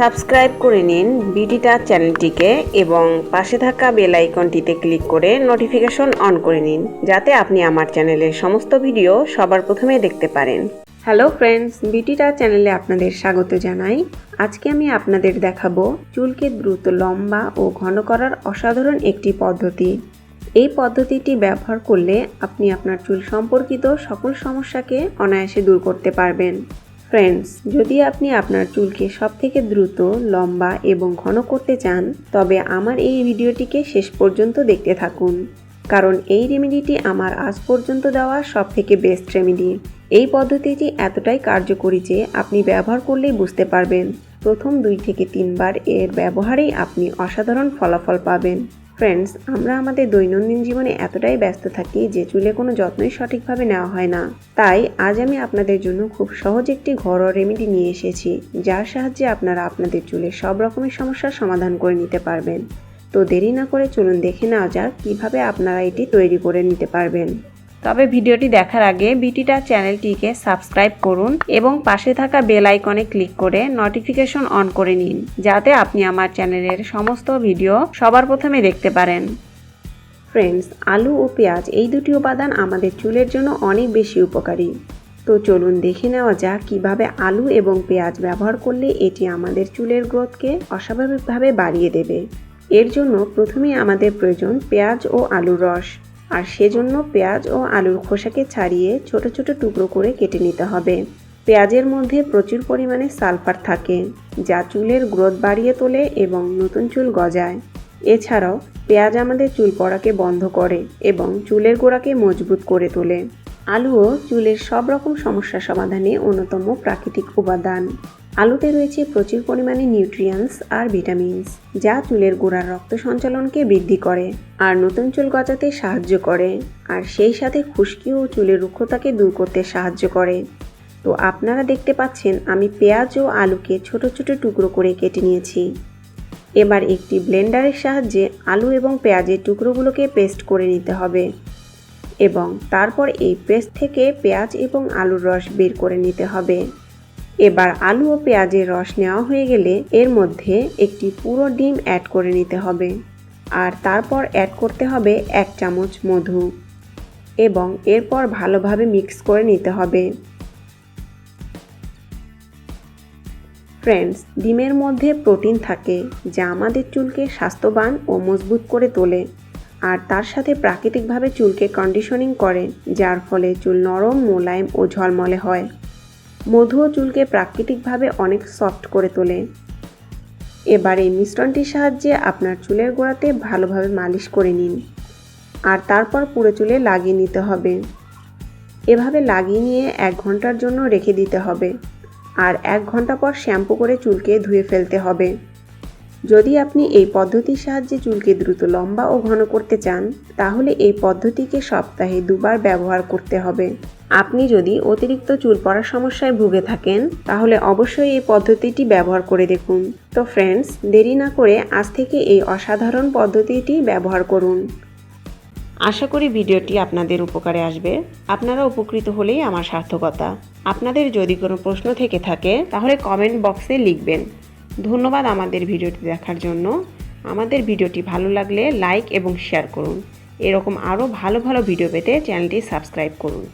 Subscribe করে নিন বিডিটা চ্যানেলটিকে এবং পাশে থাকা বেল আইকনটিতে ক্লিক করে নোটিফিকেশন অন করে নিন, যাতে আপনি আমার চ্যানেলের সমস্ত ভিডিও সবার প্রথমে দেখতে পারেন। হ্যালো ফ্রেন্ডস, বিটিটা চ্যানেলে আপনাদের স্বাগত জানাই। আজকে আমি আপনাদের দেখাবো চুলকে দ্রুত লম্বা ও ঘন করার অসাধারণ একটি পদ্ধতি। এই পদ্ধতিটি ব্যবহার করলে আপনি আপনার চুল সম্পর্কিত সকল সমস্যাকে অনায়াসে দূর করতে পারবেন। ফ্রেন্ডস যদি আপনি আপনার চুলকে সবথেকে দ্রুত, লম্বা এবং ঘন করতে চান, তবে আমার এই ভিডিওটিকে শেষ পর্যন্ত দেখতে থাকুন। কারণ এই রেমেডিটি আমার আজ পর্যন্ত দেওয়া সবথেকে বেস্ট রেমেডি। এই পদ্ধতিটি এতটাই কার্যকরী যে আপনি ব্যবহার করলেই বুঝতে পারবেন। প্রথম দুই থেকে তিনবার এর ব্যবহারেই আপনি অসাধারণ ফলাফল পাবেন। ফ্রেন্ডস আমরা আমাদের দৈনন্দিন জীবনে এতটাই ব্যস্ত থাকি যে চুলে কোনো যত্নই সঠিকভাবে নেওয়া হয় না। তাই আজ আমি আপনাদের জন্য খুব সহজ একটি ঘরোয়া রেমেডি নিয়ে এসেছি, যার সাহায্যে আপনারা আপনাদের চুলে সব রকমের সমস্যার সমাধান করে নিতে পারবেন। তো দেরি না করে চলুন দেখে নেওয়া যাক কীভাবে আপনারা এটি তৈরি করে নিতে পারবেন। তবে ভিডিওটি দেখার আগে বিটিটা চ্যানেলটিকে সাবস্ক্রাইব করুন এবং পাশে থাকা বেল আইকনে ক্লিক করে নোটিফিকেশন অন করে নিন, যাতে আপনি আমার চ্যানেলের সমস্ত ভিডিও সবার প্রথমে দেখতে পারেন। ফ্রেন্ডস আলু ও পেঁয়াজ এই দুটি উপাদান আমাদের চুলের জন্য অনেক বেশি উপকারী। তো চলুন দেখে নেওয়া যাক কীভাবে আলু এবং পেঁয়াজ ব্যবহার করলে এটি আমাদের চুলের গ্রোথকে অস্বাভাবিকভাবে বাড়িয়ে দেবে। এর জন্য প্রথমেই আমাদের প্রয়োজন পেঁয়াজ ও আলুর রস। আর সেজন্য পেঁয়াজ ও আলুর খোসাকে ছাড়িয়ে ছোট ছোট টুকরো করে কেটে নিতে হবে। পেঁয়াজের মধ্যে প্রচুর পরিমাণে সালফার থাকে, যা চুলের গ্রোথ বাড়িয়ে তোলে এবং নতুন চুল গজায়। এছাড়াও, পেঁয়াজ আমাদের চুল পড়াকে বন্ধ করে এবং চুলের গোড়াকে মজবুত করে তোলে। আলুও চুলের সব রকম সমস্যা সমাধানে অন্যতম প্রাকৃতিক উপাদান। আলুতে রয়েছে প্রচুর পরিমাণে নিউট্রিয়েন্টস আর ভিটামিনস যা চুলের গোড়ার রক্ত সঞ্চালনকে বৃদ্ধি করে আর নতুন চুল গজাতে সাহায্য করে আর সেই সাথে খুশকি ও চুলের রুক্ষতাকে দূর করতে সাহায্য করে। তো আপনারা দেখতে পাচ্ছেন, আমি পেঁয়াজ ও আলুকে ছোট ছোট টুকরো করে কেটে নিয়েছি। এবার একটি ব্লেন্ডারের সাহায্যে আলু এবং পেঁয়াজের টুকরোগুলোকে পেস্ট করে নিতে হবে এবং তারপর এই পেস্ট থেকে পেঁয়াজ এবং আলুর রস বের করে নিতে হবে। এবার আলু ও পেঁয়াজের রস নেওয়া হয়ে গেলে এর মধ্যে একটি পুরো ডিম অ্যাড করে নিতে হবে। আর তারপর অ্যাড করতে হবে এক চামচ মধু। এবং এরপর ভালোভাবে মিক্স করে নিতে হবে। ফ্রেন্ডস ডিমের মধ্যে প্রোটিন থাকে যা আমাদের চুলকে স্বাস্থ্যবান ও মজবুত করে তোলে। আর তার সাথে প্রাকৃতিকভাবে চুলকে কন্ডিশনিং করে, যার ফলে চুল নরম, মোলায়েম ও ঝলমলে হয়। মধুও চুলকে প্রাকৃতিকভাবে অনেক সফট করে তোলে। এবার এই মিশ্রণটির সাহায্যে আপনার চুলের গোড়াতে ভালোভাবে মালিশ করে নিন। আর তারপর পুরো চুলে লাগিয়ে নিতে হবে। এভাবে লাগিয়ে নিয়ে এক ঘণ্টার জন্য রেখে দিতে হবে। আর এক ঘণ্টা পর শ্যাম্পু করে চুলকে ধুয়ে ফেলতে হবে। যদি আপনি এই পদ্ধতির সাহায্যে চুলকে দ্রুত লম্বা ও ঘন করতে চান, তাহলে এই পদ্ধতিকে সপ্তাহে দুবার ব্যবহার করতে হবে। আপনি যদি অতিরিক্ত চুল পড়ার সমস্যায় ভুগে থাকেন, তাহলে অবশ্যই এই পদ্ধতিটি ব্যবহার করে দেখুন। তো ফ্রেন্ডস দেরি না করে আজ থেকে এই অসাধারণ পদ্ধতিটি ব্যবহার করুন। আশা করি ভিডিওটি আপনাদের উপকারে আসবে। আপনারা উপকৃত হলেই আমার সার্থকতা। আপনাদের যদি কোনো প্রশ্ন থেকে থাকে, তাহলে কমেন্ট বক্সে লিখবেন। ধন্যবাদ আমাদের ভিডিওটি দেখার জন্য। আমাদের ভিডিওটি ভালো লাগলে লাইক এবং শেয়ার করুন। এরকম আরও ভালো ভালো ভিডিও পেতে চ্যানেলটি সাবস্ক্রাইব করুন।